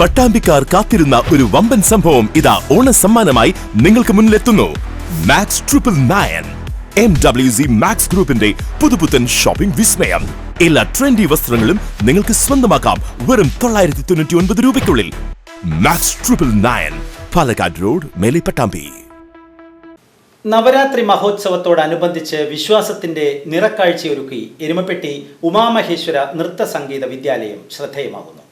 പട്ടാമ്പിക്കാർ കാത്തിരുന്ന ഒരു വമ്പൻ സംഭവം ഇതാ ഓണ സമ്മാനമായി നിങ്ങൾക്ക് മുന്നിലെത്തുന്നു. Max triple nine M W C Max ഗ്രൂപ്പിന്റെ പുതുപുത്തൻ ഷോപ്പിംഗ് വിസ്മയം. എല്ലാ ട്രെൻഡി വസ്ത്രങ്ങളും നിങ്ങൾക്ക് സ്വന്തമാക്കാം വെറും തൊള്ളായിരത്തി തൊണ്ണൂറ്റി ഒൻപത് രൂപയ്ക്കുള്ളിൽ. Max triple nine Palakkad road മേലെ പട്ടാമ്പി. നവരാത്രി മഹോത്സവത്തോടനുബന്ധിച്ച് വിശ്വാസത്തിന്റെ നിറക്കാഴ്ചയൊരുക്കി എരുമപ്പെട്ടി ഉമാമഹേശ്വര നൃത്ത സംഗീത വിദ്യാലയം ശ്രദ്ധേയമാകുന്നു.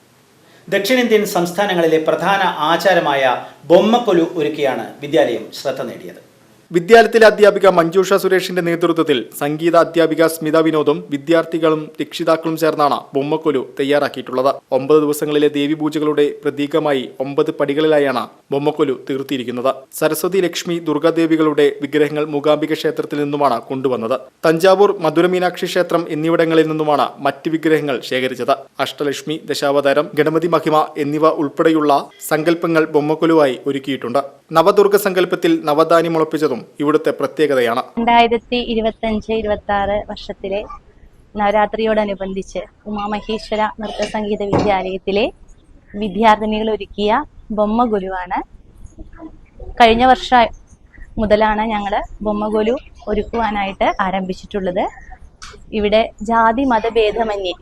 ദക്ഷിണേന്ത്യൻ സംസ്ഥാനങ്ങളിലെ പ്രധാന ആചാരമായ ബൊമ്മക്കൊലു ഒരുക്കിയാണ് വിദ്യാലയം ശ്രദ്ധ നേടിയത്. വിദ്യാലയത്തിലെ അധ്യാപിക മഞ്ജുഷ സുരേഷിന്റെ നേതൃത്വത്തിൽ സംഗീത അധ്യാപിക സ്മിത വിനോദും വിദ്യാർത്ഥികളും രക്ഷിതാക്കളും ചേർന്നാണ് ബൊമ്മക്കൊലു തയ്യാറാക്കിയിട്ടുള്ളത്. ഒമ്പത് ദിവസങ്ങളിലെ ദേവി പൂജകളുടെ പ്രതീകമായി ഒമ്പത് പടികളിലായാണ് ബൊമ്മക്കൊലു തീർത്തിയിരിക്കുന്നത് സരസ്വതി ലക്ഷ്മി ദുർഗാദേവികളുടെ വിഗ്രഹങ്ങൾ മൂകാംബിക ക്ഷേത്രത്തിൽ നിന്നുമാണ് കൊണ്ടുവന്നത്. തഞ്ചാവൂർ മധുരമീനാക്ഷി ക്ഷേത്രം എന്നിവിടങ്ങളിൽ നിന്നുമാണ് മറ്റ് വിഗ്രഹങ്ങൾ ശേഖരിച്ചത്. അഷ്ടലക്ഷ്മി ദശാവതാരം ഗണപതി മഹിമ എന്നിവ ഉൾപ്പെടെയുള്ള സങ്കല്പങ്ങൾ ബൊമ്മക്കൊലുവായി ഒരുക്കിയിട്ടുണ്ട്. നവദുർഗ സങ്കല്പത്തിൽ നവധാന്യം മുളപ്പിച്ചതും ഇവിടുത്തെ പ്രത്യേകതയാണ്. രണ്ടായിരത്തി ഇരുപത്തി അഞ്ച് ഇരുപത്തി ആറ് വർഷത്തിലെ നവരാത്രിയോടനുബന്ധിച്ച് ഉമാമഹേശ്വര നൃത്ത സംഗീത വിദ്യാലയത്തിലെ വിദ്യാർത്ഥിനികൾ ഒരുക്കിയ ബൊമ്മ ഗുരുവാണ് കഴിഞ്ഞ വർഷം മുതലാണ് ഞങ്ങൾ ബൊമ്മഗുലു ഒരുക്കുവാനായിട്ട് ആരംഭിച്ചിട്ടുള്ളത്. ഇവിടെ ജാതി മതഭേദമന്യേ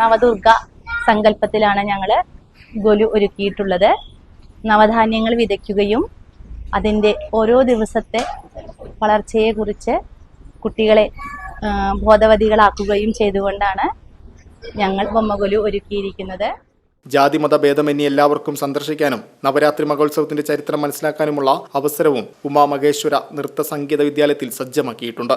നവദുർഗ സങ്കല്പത്തിലാണ് ഞങ്ങൾ ഗുലു ഒരുക്കിയിട്ടുള്ളത്. നവധാന്യങ്ങൾ വിതയ്ക്കുകയും അതിന്റെ ഓരോ ദിവസത്തെ വളർച്ചയെക്കുറിച്ച് കുട്ടികളെ ബോധവതികളാക്കുകയും ചെയ്തുകൊണ്ടാണ് ഞങ്ങൾ ബൊമ്മകൊലു ഒരുക്കിയിരിക്കുന്നത്. ജാതിമത ഭേദമന്യേ എല്ലാവർക്കും സന്ദർശിക്കാനും നവരാത്രി മഹോത്സവത്തിന്റെ ചരിത്രം മനസ്സിലാക്കാനുമുള്ള അവസരവും ഉമാ മഹേശ്വര നൃത്ത സംഗീത വിദ്യാലയത്തിൽ സജ്ജമാക്കിയിട്ടുണ്ട്.